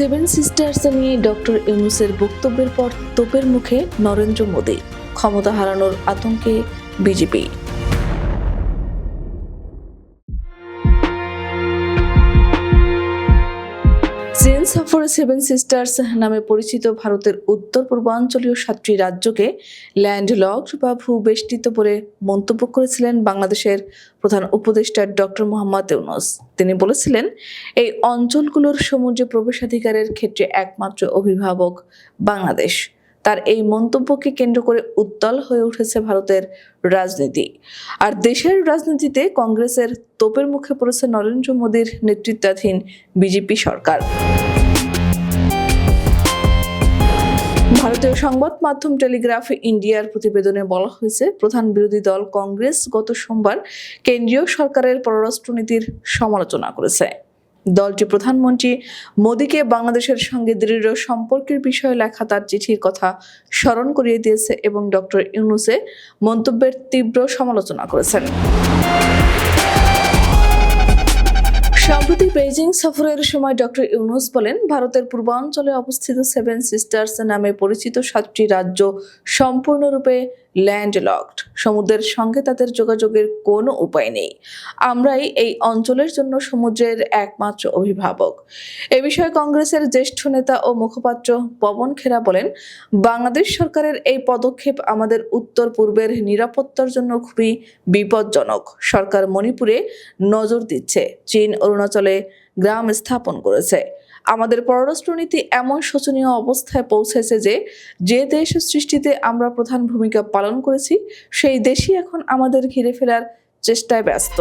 Seven sisters নিয়ে doctor ইউনুসের বক্তব্যের পর তোপের মুখে নরেন্দ্র মোদী। ক্ষমতা হারানোর আতঙ্কে বিজেপি। চীন সফরে সেভেন সিস্টার্স নামে পরিচিত ভারতের উত্তর পূর্বাঞ্চলীয় সাতটি রাজ্যকে ল্যান্ডলকড বা ভূবেষ্টিত বলে মন্তব্য করেছিলেন বাংলাদেশের প্রধান উপদেষ্টা ডক্টর মোহাম্মদ ইউনুস। তিনি বলেছিলেন, এই অঞ্চলগুলোর সমুদ্রে প্রবেশাধিকারের ক্ষেত্রে একমাত্র অভিভাবক বাংলাদেশ। তার এই মন্তব্যকে কেন্দ্র করে উত্তাল হয়ে উঠেছে ভারতের রাজনীতি। আর দেশের রাজনীতিতে কংগ্রেসের তোপের মুখে পড়েছে নরেন্দ্র মোদীর নেতৃত্বাধীন বিজেপি সরকার। ভারতীয় সংবাদ মাধ্যম টেলিগ্রাফ ইন্ডিয়ার প্রতিবেদনে বলা হয়েছে, প্রধান বিরোধী দল কংগ্রেস গত সোমবার কেন্দ্রীয় সরকারের পররাষ্ট্রনীতির সমালোচনা করেছে। দলটি প্রধানমন্ত্রী মোদীকে বাংলাদেশের সঙ্গে দৃঢ় সম্পর্কের বিষয়ে লেখা তার চিঠির কথা স্মরণ করিয়ে দিয়েছে এবং ডক্টর ইউনুসে মন্তব্যের তীব্র সমালোচনা করেছেন। সম্প্রতি বেইজিং সফরের সময় ডক্টর ইউনুস বলেন, ভারতের পূর্বাঞ্চলে অবস্থিত সেভেন সিস্টার্স নামে পরিচিত সাতটি রাজ্য সম্পূর্ণরূপে ল্যান্ডলকড। সমুদ্রের সঙ্গে তাদের যোগাযোগের কোনো উপায় নেই। আমরাই এই অঞ্চলের জন্য সমুদ্রের একমাত্র অভিভাবক। এ বিষয়ে কংগ্রেসের জ্যেষ্ঠ নেতা ও মুখপাত্র পবন খেরা বলেন, বাংলাদেশ সরকারের এই পদক্ষেপ আমাদের উত্তর পূর্বের নিরাপত্তার জন্য খুবই বিপজ্জনক। সরকার মণিপুরে নজর দিচ্ছে, চীন, অরুণাচলে গ্রাম স্থাপন করেছে। আমাদের পররাষ্ট্রনীতি এমন শোচনীয় অবস্থায় পৌঁছেছে যে যে দেশ সৃষ্টিতে আমরা প্রধান ভূমিকা পালন করেছি, সেই দেশই এখন আমাদের ঘিরে ফেলার চেষ্টায় ব্যস্ত।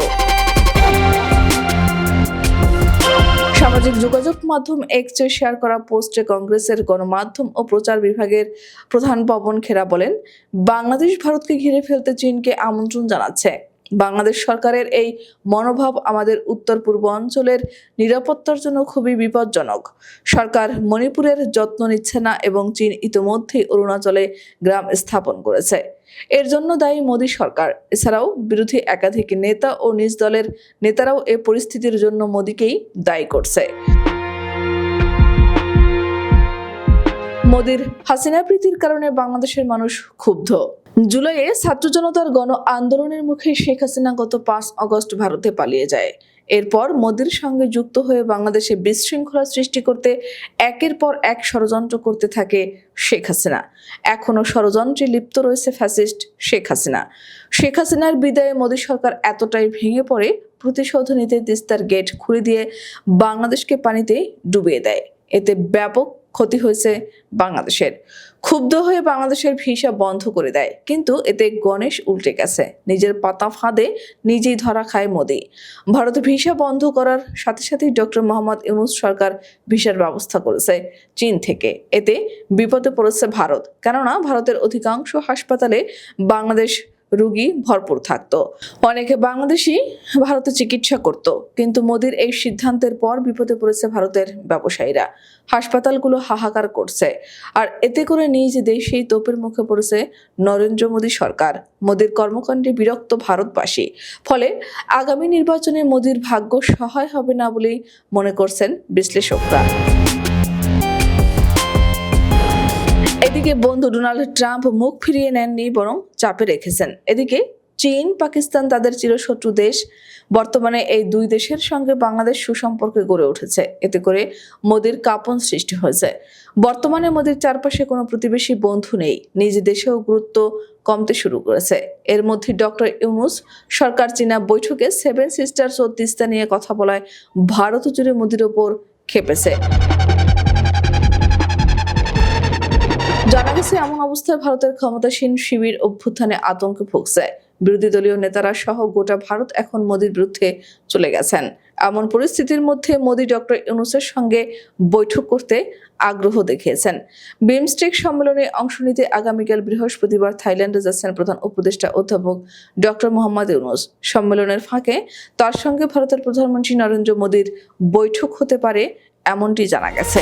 সামাজিক যোগাযোগ মাধ্যম এক্সে শেয়ার করা পোস্টে কংগ্রেসের গণমাধ্যম ও প্রচার বিভাগের প্রধান পবন খেরা বলেন, বাংলাদেশ ভারতকে ঘিরে ফেলতে চীনকে আমন্ত্রণ জানাচ্ছে। বাংলাদেশ সরকারের এই মনোভাব আমাদের উত্তর পূর্ব অঞ্চলের নিরাপত্তার জন্য খুবই বিপজ্জনক। সরকার মণিপুরের যত্ন নিচ্ছে না এবং চীন ইতোমধ্যেই অরুণাচলে গ্রাম স্থাপন করেছে। এর জন্য দায়ী মোদী সরকার। এছাড়াও বিরোধী একাধিক নেতা ও নিজ দলের নেতারাও এ পরিস্থিতির জন্য মোদীকেই দায়ী করছে। মোদীর হাসিনা প্রীতির কারণে বাংলাদেশের মানুষ ক্ষুব্ধ। জুলাইয়ে ছাত্র জনতার গণ আন্দোলনের মুখে শেখ হাসিনা গত পাঁচ অগস্ট ভারতে পালিয়ে যায়। এরপর মোদীর সঙ্গে যুক্ত হয়ে বাংলাদেশে বিশৃঙ্খলা সৃষ্টি করতে একের পর এক ষড়যন্ত্র করতে থাকে শেখ হাসিনা। এখনও ষড়যন্ত্রে লিপ্ত রয়েছে ফ্যাসিস্ট শেখ হাসিনা। শেখ হাসিনার বিদায়ে মোদী সরকার এতটাই ভেঙে পড়ে, প্রতিশোধ নিতে তিস্তার গেট খুলে দিয়ে বাংলাদেশকে পানিতে ডুবিয়ে দেয়। এতে ব্যাপক ক্ষতি হয়েছে বাংলাদেশের। ক্ষুব্ধ হয়ে বাংলাদেশের ভিসা বন্ধ করে দেয়, কিন্তু এতে গণেশ উল্টে গেছে। নিজের পাতা ফাঁদে নিজেই ধরা খায় মোদি। ভারত ভিসা বন্ধ করার সাথে সাথেই ডক্টর মোহাম্মদ ইউনুস সরকার ভিসার ব্যবস্থা করেছে চীন থেকে। এতে বিপদে পড়েছে ভারত। কেননা ভারতের অধিকাংশ হাসপাতালে বাংলাদেশ রুগী ভরপুর থাকতো। অনেকে বাংলাদেশি ভারতে চিকিৎসা করত, কিন্তু মোদির এই সিদ্ধান্তের পর বিপদে পড়েছে ভারতের ব্যবসায়ীরা। হাসপাতালগুলো হাহাকার করছে। আর এতে করে নিজ দেশেই তোপের মুখে পড়েছে নরেন্দ্র মোদী সরকার। মোদীর কর্মকাণ্ডে বিরক্ত ভারতবাসী। ফলে আগামী নির্বাচনে মোদীর ভাগ্য সহায় হবে না বলেই মনে করছেন বিশ্লেষকরা। এদিকে বন্ধু ডোনাল্ড ট্রাম্প মুখ ফিরিয়ে নেননি, বরং চাপে রেখেছেন। এদিকে চীন, পাকিস্তান তাদের চিরশত্রু দেশ। বর্তমানে এই দুই দেশের সঙ্গে বাংলাদেশ সুসম্পর্কে গড়ে উঠেছে। এতে করে মোদির কাপন সৃষ্টি হয়েছে। বর্তমানে মোদির চারপাশে কোনো প্রতিবেশী বন্ধু নেই। নিজ দেশেও গুরুত্ব কমতে শুরু করেছে। এর মধ্যে ডক্টর ইউনুস, সরকার চীনা বৈঠকে সেভেন সিস্টার্স ও তিস্তা নিয়ে কথা বলায় ভারত জুড়ে মোদির ওপর খেপেছে অবস্থায় ভারতের ক্ষমতাসীন শিবির অভ্যুত্থানে আতঙ্কে ভুগছে। বিরোধী দলীয় নেতারা সহ গোটা ভারত এখন মোদীর বিরুদ্ধে চলে গেছেন। এমন পরিস্থিতির মধ্যে মোদী ডক্টর ইউনুসের সঙ্গে বৈঠক করতে আগ্রহ দেখিয়েছেন। বিমস্টেক সম্মেলনে অংশ নিতে আগামীকাল বৃহস্পতিবার থাইল্যান্ডে যাচ্ছেন প্রধান উপদেষ্টা অধ্যাপক ডক্টর মোহাম্মদ ইউনুস। সম্মেলনের ফাঁকে তার সঙ্গে ভারতের প্রধানমন্ত্রী নরেন্দ্র মোদীর বৈঠক হতে পারে, এমনটি জানা গেছে।